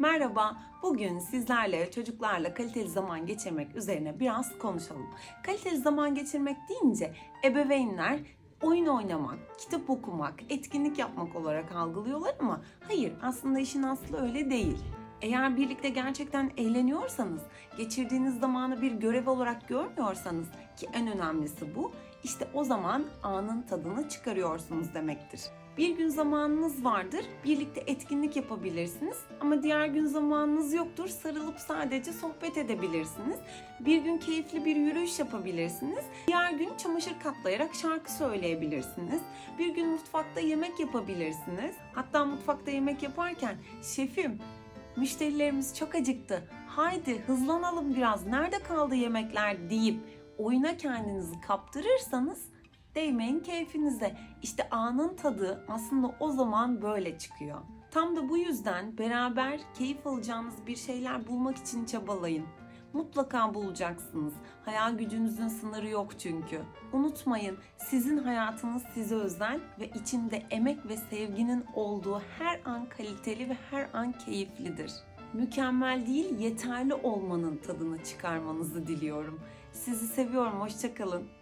Merhaba, bugün sizlerle çocuklarla kaliteli zaman geçirmek üzerine biraz konuşalım. Kaliteli zaman geçirmek deyince ebeveynler oyun oynamak, kitap okumak, etkinlik yapmak olarak algılıyorlar ama hayır aslında işin aslı öyle değil. Eğer birlikte gerçekten eğleniyorsanız, geçirdiğiniz zamanı bir görev olarak görmüyorsanız ki en önemlisi bu, işte o zaman anın tadını çıkarıyorsunuz demektir. Bir gün zamanınız vardır, birlikte etkinlik yapabilirsiniz ama diğer gün zamanınız yoktur, sarılıp sadece sohbet edebilirsiniz. Bir gün keyifli bir yürüyüş yapabilirsiniz, diğer gün çamaşır katlayarak şarkı söyleyebilirsiniz. Bir gün mutfakta yemek yapabilirsiniz. Hatta mutfakta yemek yaparken şefim müşterilerimiz çok acıktı. Haydi hızlanalım biraz. Nerede kaldı yemekler deyip oyuna kendinizi kaptırırsanız değmeyin keyfinize. İşte anın tadı aslında o zaman böyle çıkıyor. Tam da bu yüzden beraber keyif alacağınız bir şeyler bulmak için çabalayın. Mutlaka bulacaksınız. Hayal gücünüzün sınırı yok çünkü. Unutmayın, sizin hayatınız size özel ve içinde emek ve sevginin olduğu her an kaliteli ve her an keyiflidir. Mükemmel değil, yeterli olmanın tadını çıkarmanızı diliyorum. Sizi seviyorum, hoşçakalın.